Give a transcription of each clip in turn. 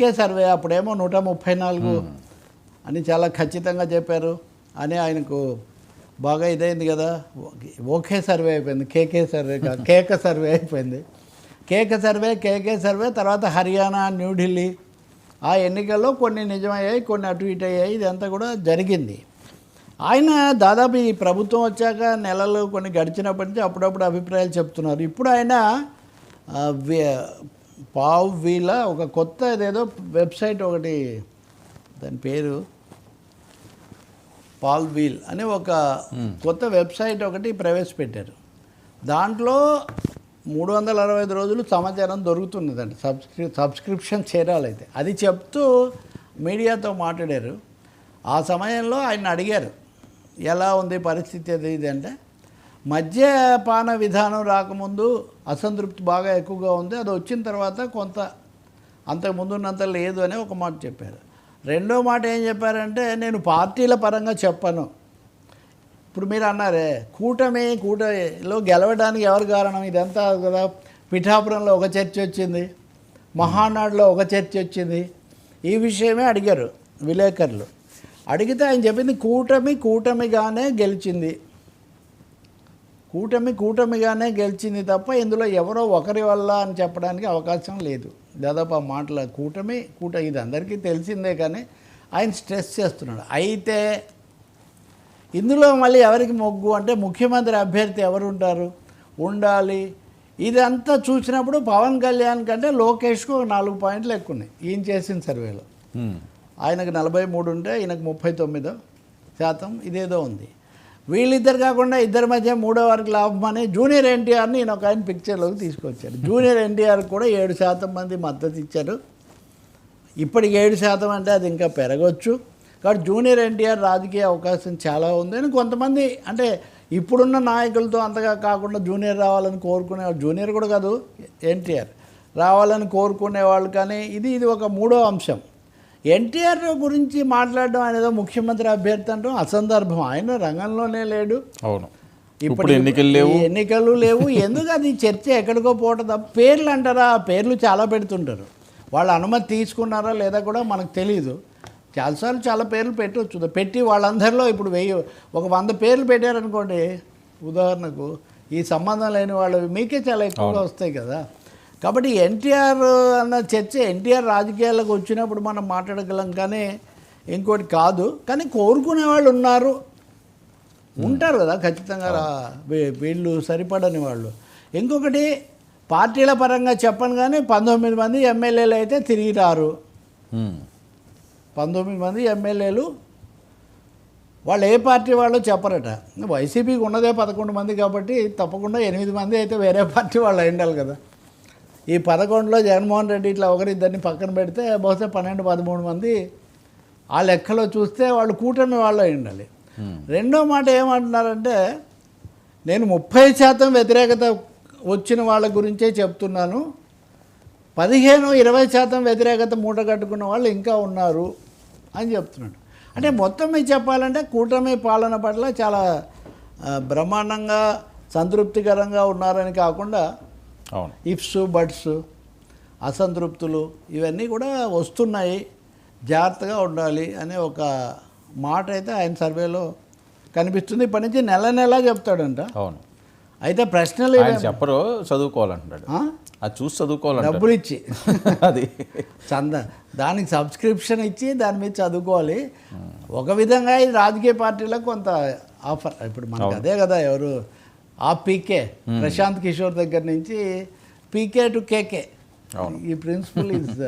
కే survey అప్పుడేమో నూట ముప్పై నాలుగు అని చాలా ఖచ్చితంగా చెప్పారు. అని ఆయనకు బాగా ఇదైంది కదా. ఓకే సర్వే అయిపోయింది. కేకే సర్వే కాదు. కేక సర్వే అయిపోయింది. కేక సర్వే కేకే సర్వే తర్వాత హర్యానా న్యూఢిల్లీ ఆ ఎన్నికల్లో కొన్ని నిజమయ్యాయి కొన్ని అటు ఇటు అయ్యాయి. ఇదంతా కూడా జరిగింది. ఆయన దాదాపు ఈ ప్రభుత్వం వచ్చాక నెలలు కొన్ని గడిచినప్పటి నుంచి అప్పుడప్పుడు అభిప్రాయాలు చెప్తున్నారు. ఇప్పుడు ఆయన పావ్ వీల ఒక కొత్త ఏదేదో వెబ్సైట్ ఒకటి దాని పేరు పాల్ వీల్ అని ఒక కొత్త వెబ్సైట్ ఒకటి ప్రవేశపెట్టారు. దాంట్లో మూడు వందల అరవై ఐదు రోజులు సమాచారం దొరుకుతున్నదండి సబ్స్క్రి సబ్స్క్రిప్షన్ చేరాలైతే. అది చెప్తూ మీడియాతో మాట్లాడారు. ఆ సమయంలో ఆయన అడిగారు ఎలా ఉంది పరిస్థితి అది ఇది అంటే మద్యపాన విధానం రాకముందు అసంతృప్తి బాగా ఎక్కువగా ఉంది. అది వచ్చిన తర్వాత కొంత అంతకు ముందున్నంత లేదు అని ఒక మాట చెప్పారు. రెండో మాట ఏం చెప్పారంటే నేను పార్టీల పరంగా చెప్పను. ఇప్పుడు మీరు అన్నారే కూటమి కూటమిలో గెలవడానికి ఎవరు కారణం? ఇదంతా కదా పిఠాపురంలో ఒక చర్చ వచ్చింది మహానాడులో ఒక చర్చ వచ్చింది. ఈ విషయమే అడిగారు విలేకరులు. అడిగితే ఆయన చెప్పింది కూటమి కూటమిగానే గెలిచింది. కూటమి కూటమిగానే గెలిచింది తప్ప ఇందులో ఎవరో ఒకరి వల్ల అని చెప్పడానికి అవకాశం లేదు. దాదాపు ఆ మాటల కూటమి కూట ఇది అందరికీ తెలిసిందే కానీ ఆయన స్ట్రెస్ చేస్తున్నాడు. అయితే ఇందులో మళ్ళీ ఎవరికి మొగ్గు? అంటే ముఖ్యమంత్రి అభ్యర్థి ఎవరు ఉంటారు ఉండాలి. ఇదంతా చూసినప్పుడు పవన్ కళ్యాణ్ కంటే లోకేష్కు ఒక నాలుగు పాయింట్లు ఎక్కువ ఉన్నాయి ఈయన చేసిన సర్వేలో. ఆయనకు నలభై మూడు ఉంటే ఈయనకు ముప్పై తొమ్మిదో శాతం ఇదేదో ఉంది. వీళ్ళిద్దరు కాకుండా ఇద్దరి మధ్య మూడో వారికి లాభం అని జూనియర్ ఎన్టీఆర్ని ఈయన ఒక ఆయన పిక్చర్లోకి తీసుకొచ్చాడు జూనియర్ ఎన్టీఆర్ కూడా ఏడు శాతం మంది మద్దతు ఇచ్చారు. ఇప్పటికి ఏడు శాతం అంటే అది ఇంకా పెరగవచ్చు కాబట్టి జూనియర్ ఎన్టీఆర్ రాజకీయ అవకాశం చాలా ఉంది అని కొంతమంది అంటే ఇప్పుడున్న నాయకులతో అంతగా కాకుండా జూనియర్ రావాలని కోరుకునే జూనియర్ కూడా కాదు ఎన్టీఆర్. రావాలని కోరుకునే వాళ్ళు కానీ ఇది ఇది ఒక మూడో అంశం. ఎన్టీఆర్ గురించి మాట్లాడడం ఏదో ముఖ్యమంత్రి అభ్యర్థి అంటాం అసందర్భం. ఆయన రంగంలోనే లేడు. అవును. ఇప్పుడు ఎన్నికలు లేవు. ఎన్నికలు లేవు. ఎందుకు అది చర్చ ఎక్కడికో పోవటం తప్ప? పేర్లు అంటారా? పేర్లు చాలా పెడుతుంటారు. వాళ్ళ అనుమతి తీసుకున్నారా లేదా కూడా మనకు తెలియదు చాలాసార్లు చాలా పేర్లు పెట్టవచ్చు పెట్టి వాళ్ళందరిలో ఇప్పుడు వెయ్యి ఒక వంద పేర్లు పెట్టారనుకోండి. ఉదాహరణకు ఈ సంబంధం లేని వాళ్ళు మీకే చాలా ఎక్కువగా వస్తాయి కదా. కాబట్టి ఎన్టీఆర్ అన్న చర్చ ఎన్టీఆర్ రాజకీయాలకు వచ్చినప్పుడు మనం మాట్లాడగలం కానీ ఇంకోటి కాదు. కానీ కోరుకునే వాళ్ళు ఉన్నారు. ఉంటారు కదా ఖచ్చితంగా వీళ్ళు సరిపడని వాళ్ళు. ఇంకొకటి పార్టీల పరంగా చెప్పను కానీ పంతొమ్మిది మంది ఎమ్మెల్యేలు అయితే తిరిగి రారు. పంతొమ్మిది మంది ఎమ్మెల్యేలు వాళ్ళు ఏ పార్టీ వాళ్ళు చెప్పరట. వైసీపీకి ఉన్నదే పదకొండు మంది కాబట్టి తప్పకుండా ఎనిమిది మంది అయితే వేరే పార్టీ వాళ్ళు అయి ఉండాలి కదా. ఈ పదకొండులో జగన్మోహన్ రెడ్డి ఇట్లా ఒకరిద్దరిని పక్కన పెడితే బహుశా పన్నెండు పదమూడు మంది ఆ లెక్కలో చూస్తే వాళ్ళు కూటమి వాళ్ళు అయి ఉండాలి. ఉమ్. రెండో మాట ఏమంటున్నారంటే నేను ముప్పై శాతం వ్యతిరేకత వచ్చిన వాళ్ళ గురించే చెప్తున్నాను. పదిహేను ఇరవై శాతం వ్యతిరేకత మూట కట్టుకున్న వాళ్ళు ఇంకా ఉన్నారు అని చెప్తున్నాడు. అంటే మొత్తం మీద చెప్పాలంటే కూటమి పాలన పట్ల చాలా బ్రహ్మాండంగా సంతృప్తికరంగా ఉన్నారని కాకుండా ఇఫ్స్ బట్స్ అసంతృప్తులు ఇవన్నీ కూడా వస్తున్నాయి. జాగ్రత్తగా ఉండాలి అనే ఒక మాట అయితే ఆయన సర్వేలో కనిపిస్తుంది. ఇప్పటి నుంచి నెల నెల చెప్తాడంట. అవును. అయితే ప్రశ్నలు చెప్పరు చదువుకోవాలంటున్నాడు? అది చూసి చదువుకోవాలంటాడు. డబ్బులు ఇచ్చి. అది. చంద దానికి సబ్స్క్రిప్షన్ ఇచ్చి దాని మీద చదువుకోవాలి. ఒక విధంగా ఇది రాజకీయ పార్టీలకు కొంత ఆఫర్. ఇప్పుడు మనకు అదే కదా ఎవరు ఆ పీకే ప్రశాంత్ కిషోర్ దగ్గర నుంచి పీకే టు కేకే. అవును. ఈ ప్రిన్సిపల్ ఇస్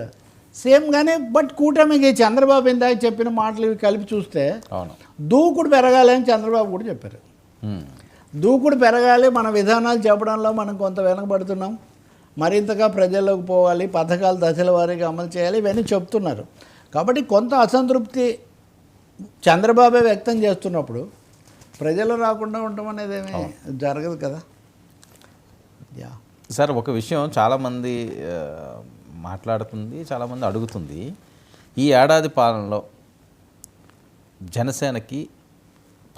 సేమ్ గానే బట్ కూటమికి చంద్రబాబు ఇందాక చెప్పిన మాటలు ఇవి కలిపి చూస్తే అవును. దూకుడు పెరగాలి అని చంద్రబాబు కూడా చెప్పారు. దూకుడు పెరగాలి మన విధానాలు చెప్పడంలో మనం కొంత వెనకబడుతున్నాం. మరింతగా ప్రజల్లోకి పోవాలి పథకాలు దశల వారీగా అమలు చేయాలి ఇవన్నీ చెప్తున్నారు. కాబట్టి కొంత అసంతృప్తి చంద్రబాబే వ్యక్తం చేస్తున్నప్పుడు ప్రజలు రాకుండా ఉండటం అనేది ఏమీ జరగదు కదా. యా. సార్ ఒక విషయం చాలామంది మాట్లాడుతుంది చాలామంది అడుగుతుంది. ఈ ఏడాది పాలనలో జనసేనకి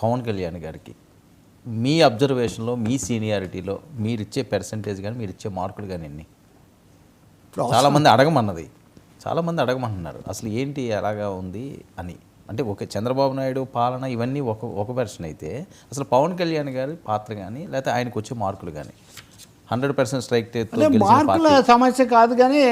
పవన్ కళ్యాణ్ గారికి మీ అబ్జర్వేషన్లో మీ సీనియారిటీలో మీరు ఇచ్చే పర్సంటేజ్ కానీ మీరు ఇచ్చే మార్కులు కానీ ఎన్ని చాలామంది అడగమన్నది. చాలామంది అడగమంటున్నారు. అసలు ఏంటి ఎలాగా ఉంది అని. అంటే ఒక చంద్రబాబు నాయుడు పాలన ఇవన్నీ ఒక ఒక వెర్షన్ అయితే అసలు పవన్ కళ్యాణ్ గారి పాత్ర కానీ లేకపోతే ఆయనకు వచ్చే మార్కులు కానీ హండ్రెడ్ పర్సెంట్ స్ట్రైక్ మార్కుల సమస్య కాదు కానీ